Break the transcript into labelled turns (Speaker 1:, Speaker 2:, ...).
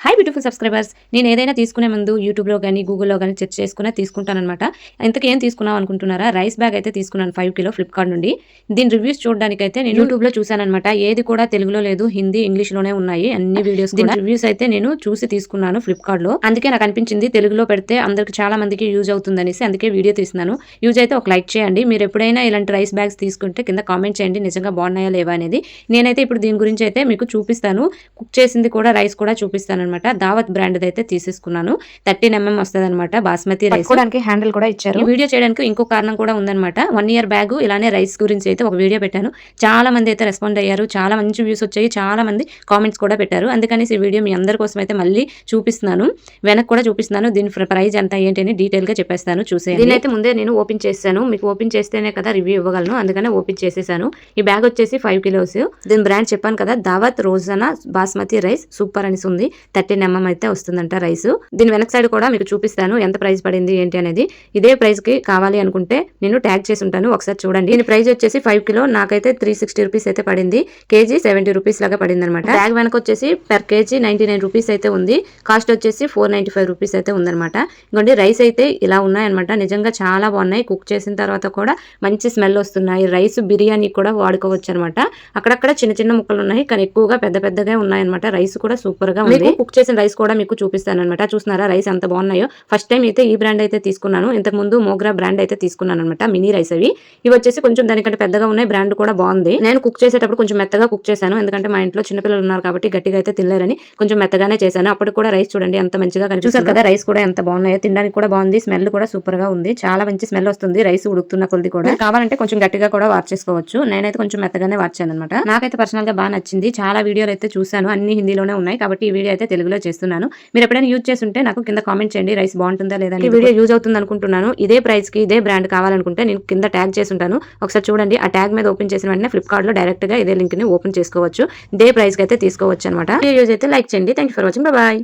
Speaker 1: Hi beautiful subscribers నేను ఏదైనా తీసుకునే ముందు యూట్యూబ్లో కానీ గూగుల్లో కానీ చెక్ చేసుకునే తీసుకుంటానమాట ఇంతకు ఏం తీసుకున్నాం అనుకుంటున్నారా? రైస్ బ్యాగ్ అయితే తీసుకున్నాను ఫైవ్ కిలో ఫ్లిప్కార్ట్ నుండి. దీని రివ్యూస్ చూడడానికి అయితే నేను యూట్యూబ్లో చూసానమాట ఏది కూడా తెలుగులో లేదు హిందీ ఇంగ్లీష్లోనే ఉన్నాయి. అన్ని వీడియోస్ దీని రివ్యూస్ అయితే నేను చూసి తీసుకున్నాను ఫ్లిప్కార్ట్లో అందుకే నాకు అనిపించింది తెలుగులో పెడితే అందరికి చాలా మందికి యూజ్ అవుతుందనేసి అందుకే వీడియో తీస్తున్నాను. యూజ్ అయితే ఒక లైక్ చేయండి. మీరు ఎప్పుడైనా ఇలాంటి రైస్ బ్యాగ్స్ తీసుకుంటే కింద కామెంట్ చేయండి. నిజంగా బాగున్నాయా లేవా అనేది. నేనైతే ఇప్పుడు దీని గురించి అయితే మీకు చూపిస్తాను. కుక్ చేసింది కూడా రైస్ కూడా చూపిస్తాను అనమాట. దావత్ బ్రాండ్ అయితే తీసేసుకున్నాను. థర్టీన్ ఎంఎం వస్తుంది అనమాట బాస్మతి రైస్ హ్యాండిల్ కూడా ఇచ్చారు. ఈ వీడియో చేయడానికి ఇంకో కారణం కూడా ఉందన్నమాట వన్ ఇయర్ బ్యాగ్ ఇలానే రైస్ గురించి అయితే ఒక వీడియో పెట్టాను. చాలా మంది అయితే రెస్పాండ్ అయ్యారు. చాలా మంచి వ్యూస్ వచ్చాయి. చాలా మంది కామెంట్స్ కూడా పెట్టారు. అందుకని ఈ వీడియో మీ అందరి కోసం అయితే మళ్ళీ చూపిస్తున్నాను. వెనక్కి కూడా చూపిస్తున్నాను. దీని ప్రైస్ ఎంత ఏంటి అని డీటెయిల్గా చెప్పేస్తాను. చూసే దీని అయితే ముందే నేను ఓపెన్ చేస్తాను. మీకు ఓపెన్ చేస్తేనే కదా రివ్యూ ఇవ్వగలను. అందుకనే ఓపెన్ చేసేసాను. ఈ బ్యాగ్ వచ్చేసి ఫైవ్ కిలోస్ దీని బ్రాండ్ చెప్పాను కదా. దావత్ రోజానా బాస్మతి రైస్ సూపర్ అనేసి ఉంది. థర్టీన్ ఎంఎం అయితే వస్తుందంట రైస్. దీని వెనక సైడ్ కూడా మీకు చూపిస్తాను ఎంత ప్రైస్ పడింది ఏంటి అనేది. ఇదే ప్రైస్కి కావాలి అనుకుంటే నేను ట్యాగ్ చేసి ఉంటాను. ఒకసారి చూడండి. దీని ప్రైస్ వచ్చేసి ఫైవ్ కిలో. నాకైతే త్రీ సిక్స్టీ రూపీస్ అయితే పడింది. కేజీ సెవెంటీ రూపీస్ లాగా పడింది అనమాట బ్యాగ్ వెనక వచ్చేసి per KG ninety nine rupees అయితే ఉంది. కాస్ట్ వచ్చేసి ఫోర్ నైన్టీ ఫైవ్ రూపీస్ అయితే ఉందన్నమాట. ఇంకోండి రైస్ అయితే ఇలా ఉన్నాయన్నమాట. నిజంగా చాలా బాగున్నాయి. కుక్ చేసిన తర్వాత కూడా మంచి స్మెల్ వస్తున్నాయి. రైస్ బిర్యానీ కూడా వాడుకోవచ్చు అనమాట అక్కడక్కడ చిన్న చిన్న ముక్కలు ఉన్నాయి. కానీ ఎక్కువగా పెద్ద పెద్దగా ఉన్నాయన్నమాట. రైస్ కూడా సూపర్గా ఉంది కుక్ చేసిన రైస్ కూడా మీకు చూపిస్తాను అనమాట చూస్తున్నారా రైస్ ఎంత బాగున్నాయో? ఫస్ట్ టైం అయితే ఈ బ్రాండ్ అయితే తీసుకున్నాను. ఇంతకు ముందు మోగ్రా బ్రాండ్ అయితే తీసుకున్నాను అనమాట మినీ రైస్ అవి. ఇవి వచ్చేసి కొంచెం దానికంటే పెద్దగా ఉన్నాయి. బ్రాండ్ కూడా బాగుంది. నేను కుక్ చేసేటప్పుడు కొంచెం మెత్తగా కుక్ చేశాను. ఎందుకంటే మా ఇంట్లో చిన్నపిల్లలు ఉన్నారు కాబట్టి గట్టిగా అయితే తినలేరని కొంచెం మెత్తగానే చేశాను. అప్పుడు కూడా రైస్ చూడండి ఎంత మంచిగా కనిపిస్తుంది. కదా రైస్ కూడా ఎంత బాగున్నాయో. తినడానికి కూడా బాగుంది. స్మెల్ కూడా సూపర్గా ఉంది. చాలా మంచి స్మెల్ వస్తుంది. రైస్ ఉడుకుతున్న కొద్ది కూడా. కావాలంటే కొంచెం గట్టిగా కూడా వాచ్ చేసుకోవచ్చు. నేనైతే కొంచెం మెత్తగానే వాచాను అనమాట నాకైతే పర్సనల్గా బాగా నచ్చింది. చాలా వీడియోలు అయితే చూసాను అన్ని హిందీలోనే ఉన్నాయి కాబట్టి ఈ వీడియో అయితే తెలుగులో చేస్తున్నాను. మీరు ఎప్పుడైనా యూజ్ చేస్తుంటే నాకు కింద కామెంట్ చేయండి. రైస్ బాగుంటుందా లేదా ఈ వీడియో యూజ్ అవుతుంది అనుకుంటున్నాను. ఇదే ప్రైస్కి ఇదే బ్రాండ్ కావాలనుకుంటే నేను కింద ట్యాగ్ చేసి ఉంటాను ఒకసారి చూడండి. ఆ ట్యాగ్ మీద ఓపెన్ చేసిన వెంటనే ఫ్లిప్కార్ట్లో డైరెక్ట్గా ఇదే లింక్ని ఓపెన్ చేసుకోవచ్చు. ఇదే ప్రైస్కి అయితే తీసుకోవచ్చు అనమాట యూజ్ అయితే లైక్ చేయండి. Thank for watching bye